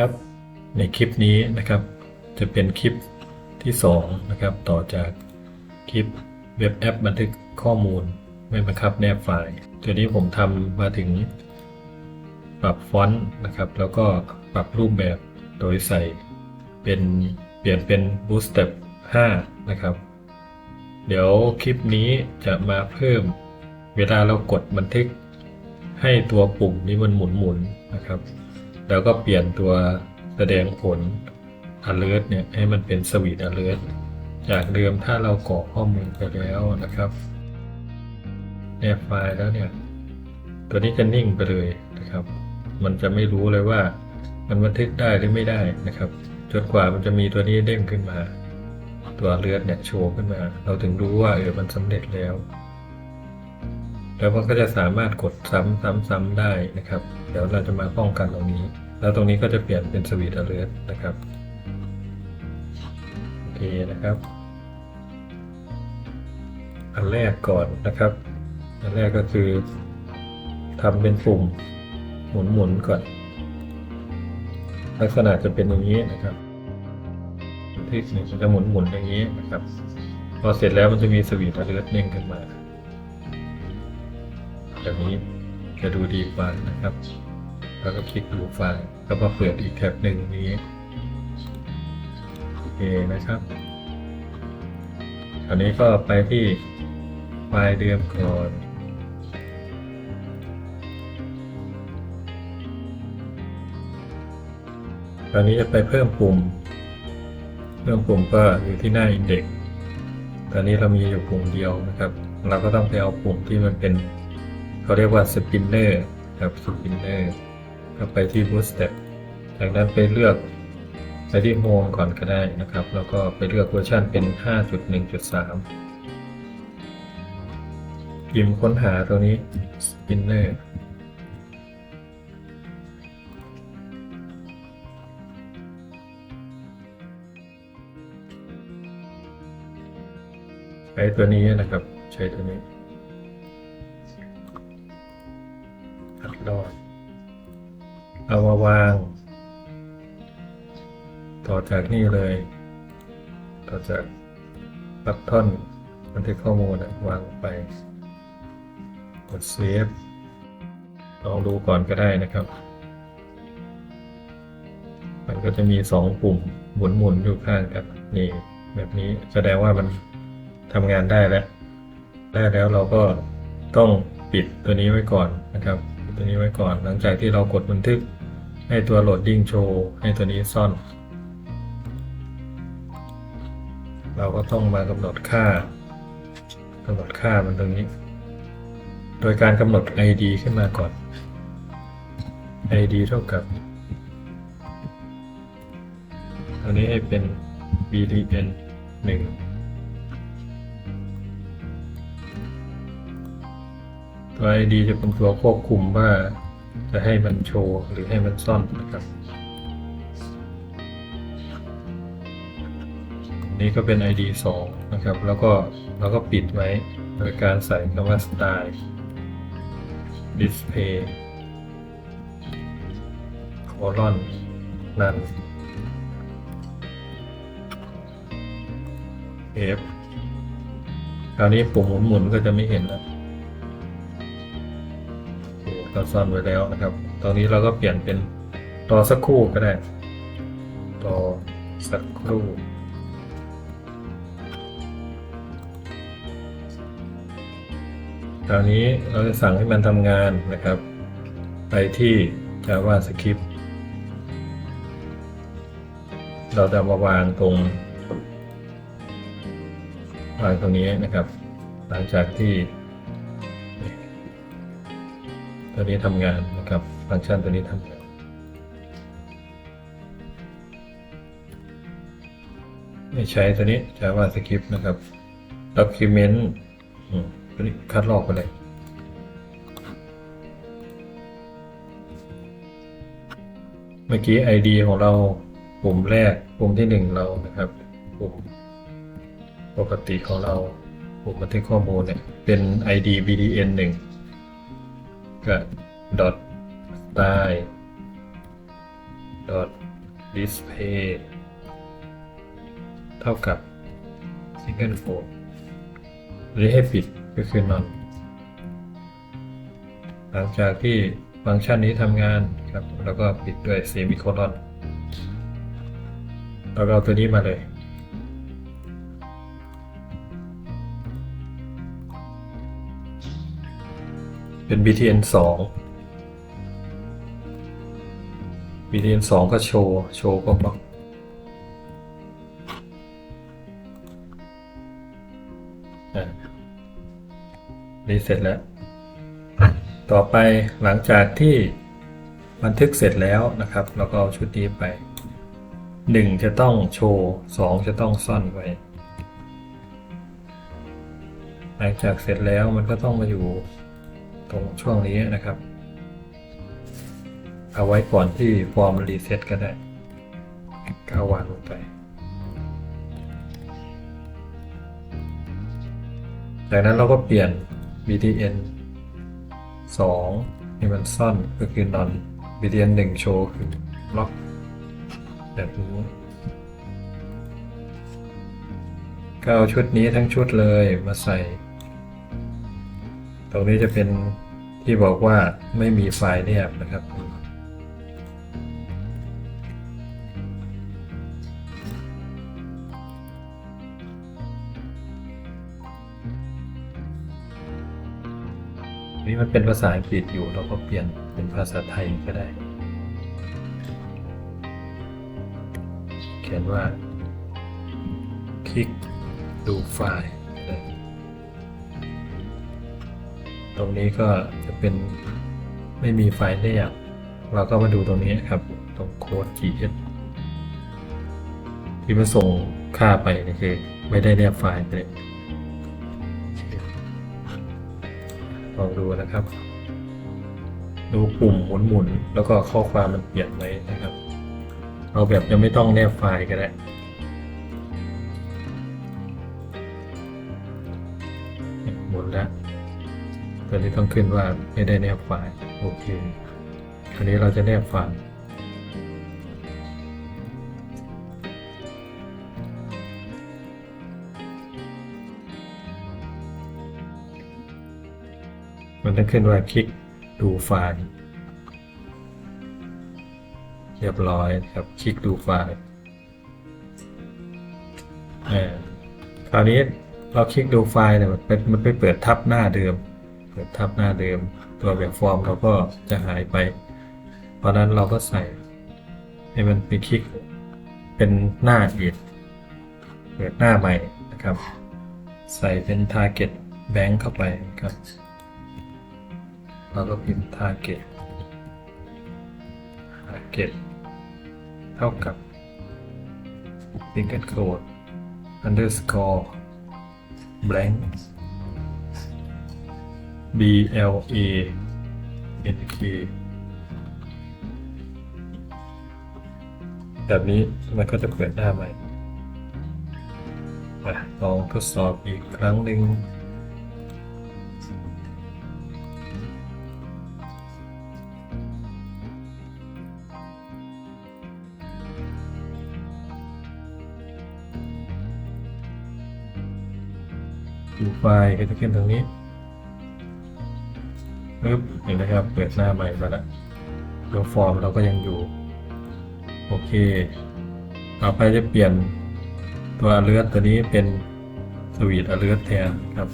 ครับ ในคลิปนี้นะครับ จะเป็นคลิปที่2นะครับต่อจากคลิปเว็บแอปบันทึกข้อมูลไม่บังคับแนบไฟล์ตัวนี้ผมทำมาถึงปรับฟอนต์นะครับ แล้วก็ปรับรูปแบบโดยใส่เป็นเปลี่ยนเป็น Bootstrap 5นะครับ เดี๋ยวคลิปนี้จะมาเพิ่มเวลาเรากดบันทึกให้ตัวปุ่มนี้มันหมุนหมุนๆนะครับ แล้วก็เปลี่ยนตัวแสดงผล alert เนี่ยให้มันเป็น Switch alert จากเดิมถ้าเรากรอกข้อมูลไปแล้วนะครับแนบไฟล์แล้วเนี่ย ตัวนี้จะนิ่งไปเลยนะครับ มันจะไม่รู้เลยว่า มันบันทึกได้หรือไม่ได้นะครับจนกว่ามันจะมีตัวนี้เด้งขึ้นมา ตัวเลือดเนี่ยโชว์ขึ้นมา เราถึงรู้ว่าเออมันสำเร็จแล้ว แล้วมันก็จะสามารถกดซ้ำซ้ำซ้ำได้นะครับ ดี๋ยวเราจะมาป้องกันตรงนี้ แล้วตรงนี้ก็จะเปลี่ยนเป็นสวีทอเลือนะครับโอเคนะครับ อันแรกก่อนนะครับ อันแรกก็คือทำเป็นปุ่มหมุนหมุนๆก่อน ลักษณะจะเป็นอย่างนี้นะครับที่หนึ่งจะหมุนหมุนๆอย่างนี้นะครับ พอเสร็จแล้วมันจะมีสวีทอเลือเด้งขึ้นมาแบบนี้จะดูดีกว่านะครับ แล้วก็คลิกดูไฟล์แล้วก็เปิดอีกแท็บหนึ่งนี้โอเคนะครับคราวนี้ก็ไปที่ไฟล์เดิมก่อนคราวนี้จะไปเพิ่มปุ่ม เพิ่มปุ่มก็อยู่ที่หน้า index ตอนนี้เรามีอยู่ปุ่มเดียวนะครับ เราก็ต้องไปเอาปุ่มที่มันเป็น เขาเรียกว่า spinner ครับ spinner ก็ไปที่ bootstrap จากนั้นไปเลือกไปที่ home ก่อนก็ได้นะครับ แล้วก็ไปเลือกเวอร์ชันเป็น 5.1.3 พิมพ์ค้นหาตัวนี้ spinner ใช้ตัวนี้นะครับ ใช้ตัวนี้ตัดรอด เอามาวาง ต่อจากนี่เลย ต่อจากปักท่อนบันทึกข้อมูลอะวางไป กดเซฟลองดูก่อนก็ได้นะครับ มันก็จะมีสองปุ่มหมุนหมุนๆอยู่ข้างกันนี่แบบนี้แสดงว่ามันทำงานได้แล้ว ได้แล้วเราก็ต้องปิดตัวนี้ไว้ก่อนนะครับ ตัวนี้ไว้ก่อน หลังจากที่เรากดบันทึกให้ตัวโหลดดิ้งโชว์ให้ตัวนี้ซ่อน เราก็ต้องมากำหนดค่ากำหนดค่ามันตรงนี้ โดยการกำหนด ID ขึ้นมาก่อน ID เท่ากับอันนี้ให้เป็น bdn 1 ตัว ID จะเป็นตัวควบคุมว่าจะให้มันโชว์หรือให้มันซ่อนนะครับ นี้ก็เป็น ID 2 นะครับ แล้วก็เราก็ปิดไว้โดยการใส่คำว่า style display colon none F คราวนี้ปุ่มหมุนๆก็จะไม่เห็นแล้ว เราซ่อนไว้แล้วนะครับตอนนี้เราก็เปลี่ยนเป็นรอสักครู่ก็ได้รอสักครู่คราวนี้เราจะสั่งให้มันทำงานนะครับ ไปที่ JavaScript เราจะมาวางตรงวางตรงนี้นะครับ หลังจากที่ ตัวนี้ทำงานนะครับ ฟังก์ชันตัวนี้ทำงานไม่ใช้ตัวนี้ JavaScript นะครับ Document อืมตัวนี้คัดลอกไปเลยเมื่อกี้ ID ของเราปุ่มแรกปุ่มที่หนึ่งเรานะครับปุ่มปกติของเราปุ่มบันทึกข้อมูลเนี่ยเป็น ID BDN 1 กับ dot style dot display เท่ากับ single quote หรือให้ปิดก็คือ none หลังจากที่ฟังก์ชันนี้ทำงานครับ แล้วก็ปิดด้วย semicolon แล้วก็เอาตัวนี้มาเลย เป็น btn 2 btn 2 ก็โชว์ โชว์ก็บล็อกนี่เสร็จแล้ว ต่อไปหลังจากที่บันทึกเสร็จแล้วนะครับเราก็เอาชุดนี้ไป 1 จะต้องโชว์ 2 จะต้องซ่อนไว้ หลังจากเสร็จแล้วมันก็ต้องมาอยู่ ตรงช่วงนี้นะครับ เอาไว้ก่อนที่ฟอร์มรีเซ็ตก็ได้ก็เอาวางลงไป จากนั้นเราก็เปลี่ยน btn 2ให้มันซ่อนก็คือ non btn 1โชว์คือล็อกแบบนี้ก็เอาชุดนี้ทั้งชุดเลยมาใส่ ตรงนี้จะเป็นที่บอกว่าไม่มีไฟล์แนบนะครับนี่มันเป็นภาษาอังกฤษอยู่เราก็เปลี่ยนเป็นภาษาไทยก็ได้ เขียนว่า คลิกดูไฟล์ ตรงนี้ก็จะเป็นไม่มีไฟล์แนบเราก็มาดูตรงนี้ครับ ตรงโค้ด gs ที่มันส่งค่าไปนี่คือไม่ได้แนบไฟล์เลยลองดูนะครับ ดูปุ่มหมุนๆแล้วก็ข้อความมันเปลี่ยนไหมนะครับ เอาแบบยังไม่ต้องแนบไฟล์ก็ได้ ตอนนี้ต้องขึ้นว่าไม่ได้แนบไฟล์โอเคคราวนี้เราจะแนบไฟล์มันต้องขึ้นว่าคลิกดูไฟล์เรียบร้อยครับคลิกดูไฟล์อ่าคราวนี้เราคลิกดูไฟล์เนี่ยมันเป็นมันไปเปิดทับหน้าเดิม เปิดทับหน้าเดิม ตัวแบบฟอร์มเราก็จะหายไป เพราะนั้นเราก็ใส่ ให้มันไปคลิก เป็นหน้าอีกเปิดหน้าใหม่นะครับ ใส่เป็น target bank เข้าไปครับเราก็พิมพ์ target target เท่ากับ single quote underscore blank b l a n k แบบนี้มันก็จะเปิดหน้าใหม่อะลองทดสอบอีกครั้งหนึ่งดูไฟล์ก็จะขึ้นตรงนี้ ปึ๊บเห็นนะครับ เปิดหน้าใหม่มาแล้วตัวฟอร์มเราก็ยังอยู่ โอเค ต่อไปจะเปลี่ยนตัว alert ตัวนี้เป็น Sweet alert แทนครับ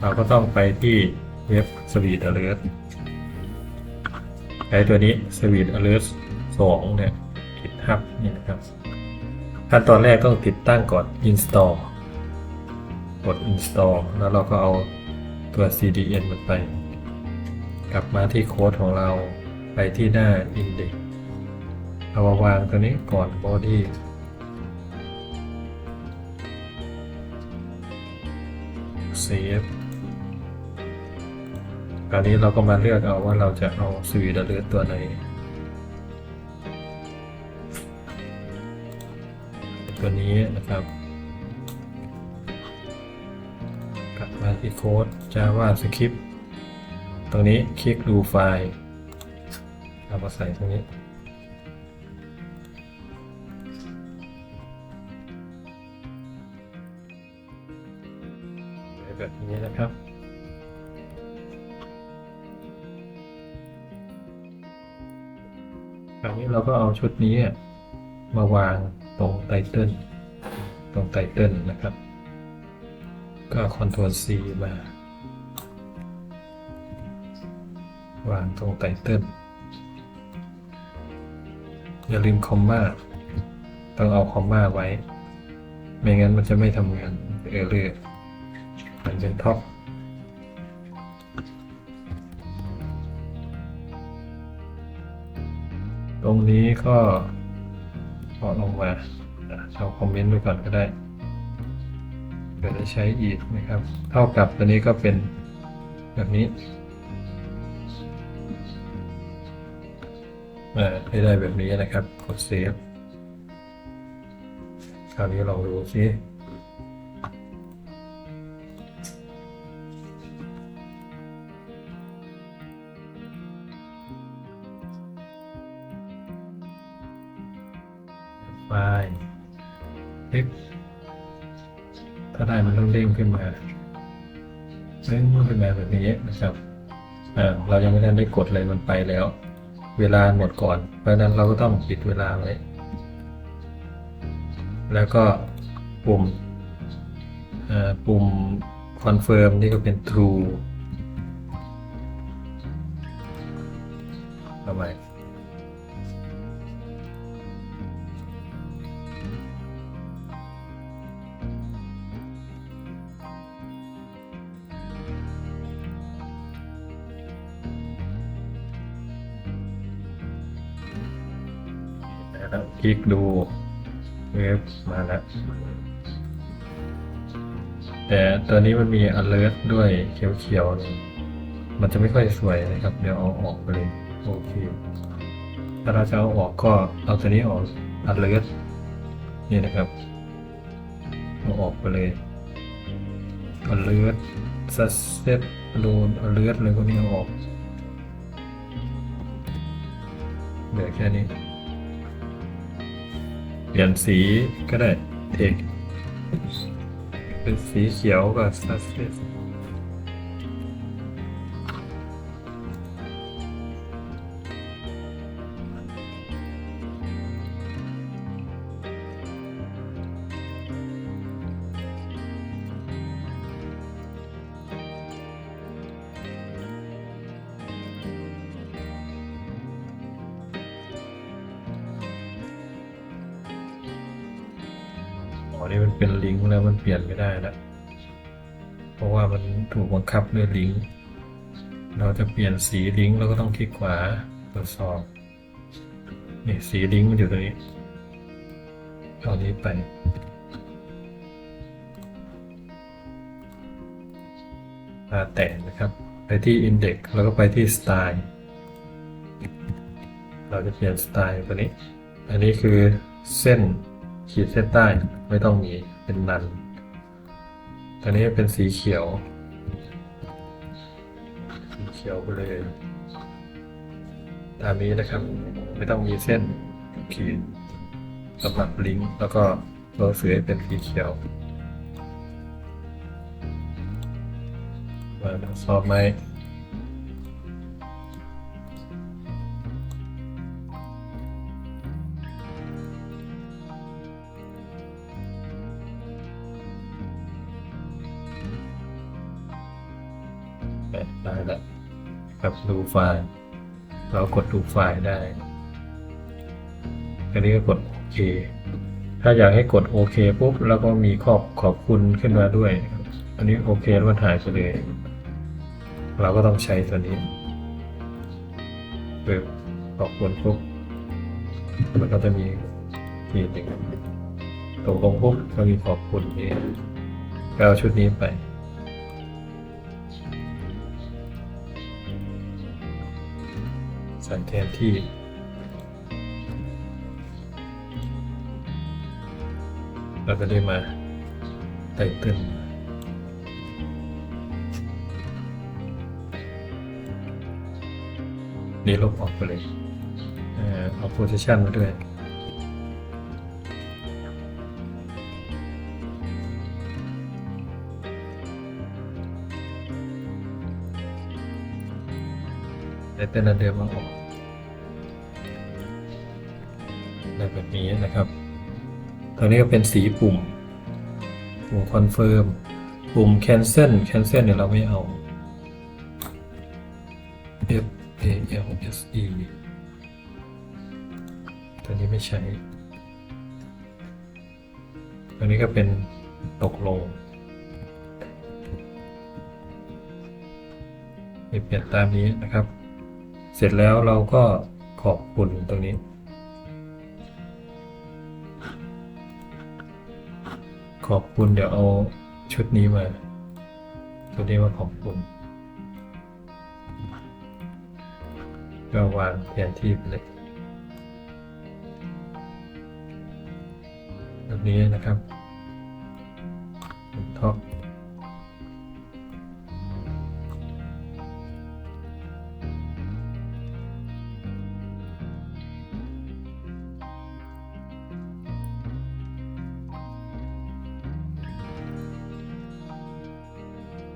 เราก็ต้องไปที่เว็บ Sweet alert ใช้ตัวนี้ Sweet alert 2เนี่ย GitHub นี่นะครับขั้นตอนแรกต้องติดตั้งก่อน install กด install แล้วเราก็เอา ตัว CDN มันไป กลับมาที่โค้ดของเราไปที่หน้า index เอามาวางตัวนี้ก่อน body save คราวนี้เราก็มาเลือกเอาว่าเราจะเอาสวีดเลือตัวไหนตัวนี้นะครับ ที่โค้ด JavaScript ตรงนี้คลิกดูไฟล์เอามาใส่ตรงนี้ แบบนี้นะครับคราวนี้เราก็เอาชุดนี้มาวางตรงไตเติลตรงไตเติลนะครับ ก็คอนโทรล C มาวางตรงไตเติลอย่าลืมคอมมาต้องเอาคอมมาไว้ ไม่งั้นมันจะไม่ทำงานเออเรือมันเป็นท็อปตรงนี้ก็ขอลงมาเอาคอมเมนต์ไว้ก่อนก็ได้ เกิดจะใช้อีกนะครับ เท่ากับตัวนี้ก็เป็นแบบนี้อ่าให้ได้แบบนี้นะครับ กดเซฟคราวนี้ลองดูซิไฟล์คลิก ถ้าได้มันต้องเด้งขึ้นมาเด้งขึ้นมาแบบนี้นะครับอ่าเรายังไม่ทันได้กดเลยมันไปแล้ว เวลาหมดก่อน เพราะนั้นเราก็ต้องปิดเวลาไว้แล้วก็ปุ่มอ่อปุ่ม confirm นี่ก็เป็น true ทำไม นะครับคลิกดูเว็บมาแล้ว แต่ตัวนี้มันมี alert ด้วยเขียวๆนี่มันจะไม่ค่อยสวยนะครับ เดี๋ยวเอาออกไปเลย โอเค ถ้าเราจะเอาออกก็เอาตัวนี้ออก alert นี่นะครับ เอาออกไปเลย alert success loan alert เลยพวกนี้เอาออกเหลือแค่นี้ เปลี่ยนสีก็ได้เทคเป็นสีเขียวกับ success อ๋อ คับด้วยลิงก์เราจะเปลี่ยนสีลิงก์เราก็ต้องคลิกขวาตรวจสอบนี่สีลิงก์มันอยู่ตรงนี้เอานี้ไป มาแตะนะครับ ไปที่ Index แล้วก็ไปที่ Style เราจะเปลี่ยนสไตล์ตัวนี้ อันนี้คือเส้นขีดเส้นใต้ไม่ต้องมีเป็นนันตัวนี้เป็นสีเขียว เขียวไปเลยตามนี้นะครับ ไม่ต้องมีเส้นขีดสำหรับลิงก์แล้วก็ตัวเสือเป็นสีเขียวมาทดสอบไหม ดูไฟล์เรากดดูไฟล์ได้อันนี้ก็กดโอเค ถ้าอยากให้กดโอเคปุ๊บแล้วก็มีขอบขอบคุณขึ้นมาด้วย อันนี้โอเคแล้วมันหายไปเลย เราก็ต้องใช้ตัวนี้ปึ๊บขอบคุณปุ๊บมันก็จะมีทีหนึ่งตกลงปุ๊บก็มีขอบคุณนี่ก็เอาชุดนี้ไป ใส่แทนที่ เราก็ได้มาไต่เต้นนี่ลบออกไปเลยเอาโพซิชันมาด้วยแต่เป็นอันเดิมมาออก แบบนี้นะครับ ตอนนี้ก็เป็นสีปุ่ม ปุ่มคอนเฟิร์ม ปุ่ม cancel cancel เนี่ยเราไม่เอา F A L S E ตัวนี้ไม่ใช้ตัวนี้ก็เป็นตกลงเปลี่ยนตามนี้นะครับ เสร็จแล้วเราก็ขอบคุณตรงนี้ ขอบคุณเดี๋ยวเอาชุดนี้มาตัวนี้มาขอบคุณก็วางแทนที่ไปเลยแบบนี้นะครับท็อป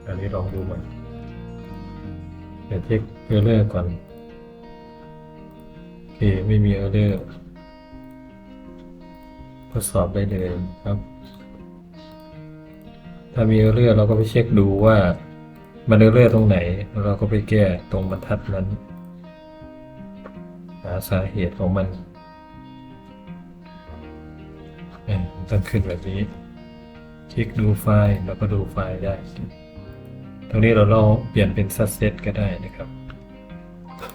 อันนี้ลองดูใหม่เดี๋ยวเช็คเออร์เลอร์ก่อนโอเคไม่มีเออร์เลอร์ทดสอบได้เลยครับ ถ้ามีเออร์เลอร์เราก็ไปเช็คดูว่ามันเออร์เลอร์ตรงไหนแล้วเราก็ไปแก้ตรงบรรทัดนั้นหาสาเหตุของมันเอ่อมันต้องขึ้นแบบนี้ คลิกดูไฟล์แล้วก็ดูไฟล์ได้ ตรงนี้เราลองเปลี่ยนเป็นซัสเซตก็ได้นะครับ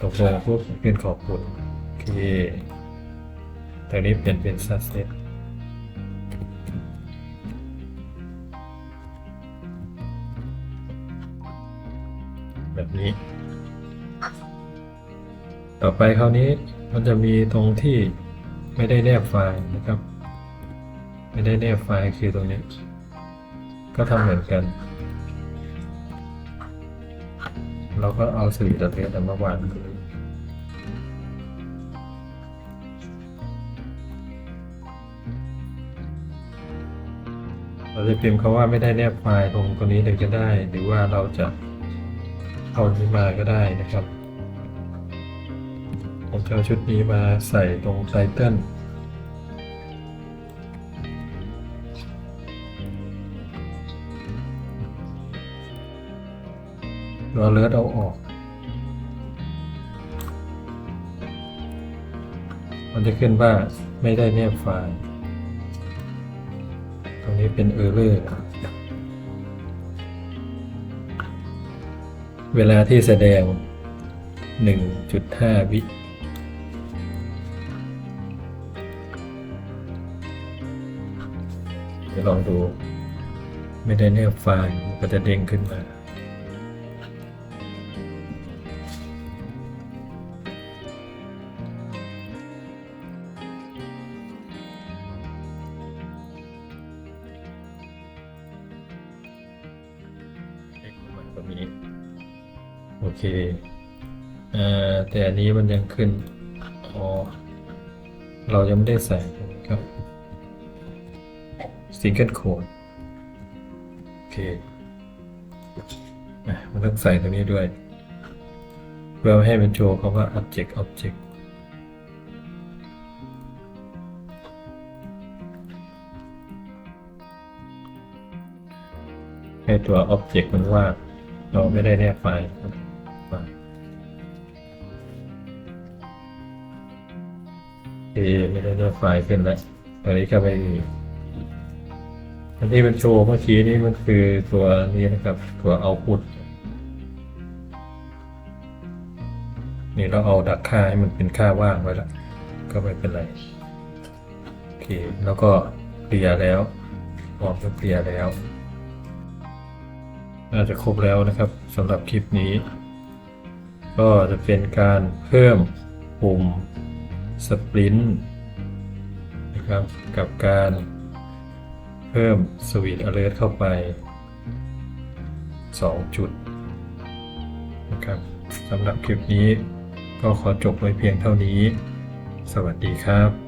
ตกลงปุ๊บขึ้นขอบคุณโอเคตรงนี้เปลี่ยนเป็นซัสเซตแบบนี้ ต่อไปคราวนี้มันจะมีตรงที่ไม่ได้แนบไฟล์นะครับ ไม่ได้แนบไฟล์คือตรงนี้ ก็ทำเหมือนกัน เราก็เอาสื่อตัวนี้แต่มาวางเลยเราจะพิมพ์คาว่าไม่ได้แนบไฟล์ตรงตัวนี้เลยก็ได้ หรือว่าเราจะเอานี้มาก็ได้นะครับ ผมจะเอาชุดนี้มาใส่ตรงไตเติ้ล เราเลือดเอาออก มันจะขึ้นว่าไม่ได้แนบไฟล์ ตรงนี้เป็นเออร์เลอร์เวลาที่แสดง 1.5 วิเดี๋ยวลองดู ไม่ได้แนบไฟล์มันก็จะเด้งขึ้นมา โอเคอ่าแต่อันนี้มันยังขึ้นอ๋อเรายังไม่ได้ใส่ครับซิงเกิลโคดโอเคอะมันต้องใส่ตรงนี้ด้วย เพื่อให้มันโชว์คำว่า object object ให้ตัว object มันว่าเราไม่ได้แนบไฟล์ ไม่ได้แนบไฟล์ขึ้นแล้วตอนนี้ก็ไปอันที่มันโชว์เมื่อกี้นี้มันคือตัวนี้นะครับ ตัว output นี่เราเอาดักค่าให้มันเป็นค่าว่างไว้แล้วก็ไม่เป็นไรโอเคแล้วก็เคลียร์แล้วพร้อมจะเคลียร์แล้วน่าจะครบแล้วนะครับสำหรับคลิปนี้ ก็จะเป็นการเพิ่มปุ่ม สปรินต์นะครับกับการเพิ่มสวิตอเลอร์เข้าไป 2 จุดนะครับสำหรับคลิปนี้ก็ขอจบไว้เพียงเท่านี้ สวัสดีครับ